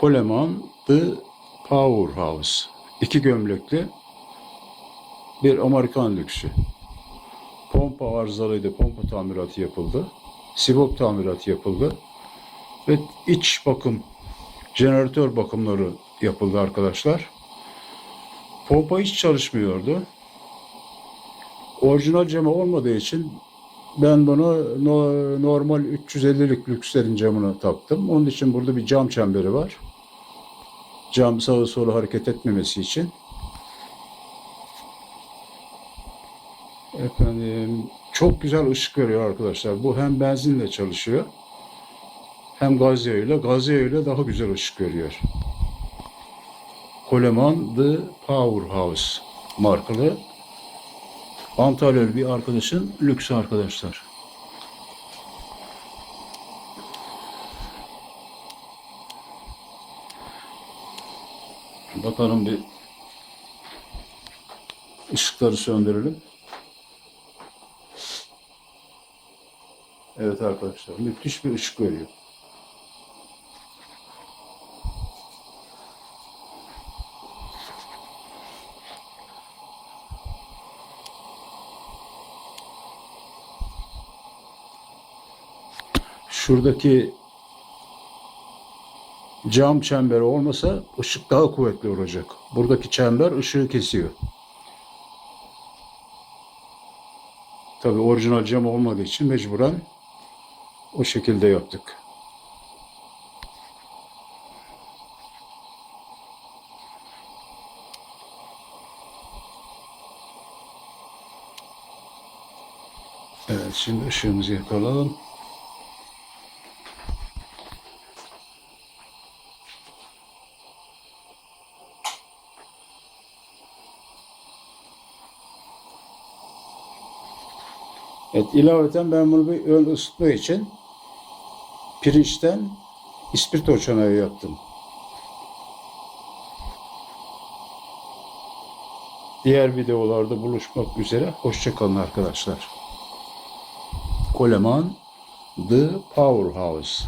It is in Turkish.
Coleman The Powerhouse. İki gömlekli bir Amerikan lüksü. Pompa arızalıydı. Pompa tamiratı yapıldı. Sivop tamiratı yapıldı. Ve iç bakım, jeneratör bakımları yapıldı arkadaşlar. Pompa hiç çalışmıyordu. Orijinal cama olmadığı için ben bunu no- normal 350'lik lükslerin camını taktım. Onun için burada bir cam çemberi var. Cam sağa sola hareket etmemesi için. Efendim çok güzel ışık veriyor arkadaşlar. Bu hem benzinle çalışıyor hem gaz yağıyla. Gaz yağıyla daha güzel ışık veriyor. Coleman The Powerhouse markalı Antalyalı bir arkadaşın lüksü arkadaşlar. Bakalım bir ışıkları söndürelim. Evet arkadaşlar müthiş bir ışık veriyor. Şuradaki cam çemberi olmasa ışık daha kuvvetli olacak. Buradaki çember ışığı kesiyor. Tabii orijinal cam olmadığı için mecburen o şekilde yaptık. Evet şimdi ışığımızı yakalım. Evet ilaveten ben bunu bir ön ısıtma için pirinçten ispirto çanağı yaptım. Diğer videolarda buluşmak üzere. Hoşçakalın arkadaşlar. Coleman The Powerhouse.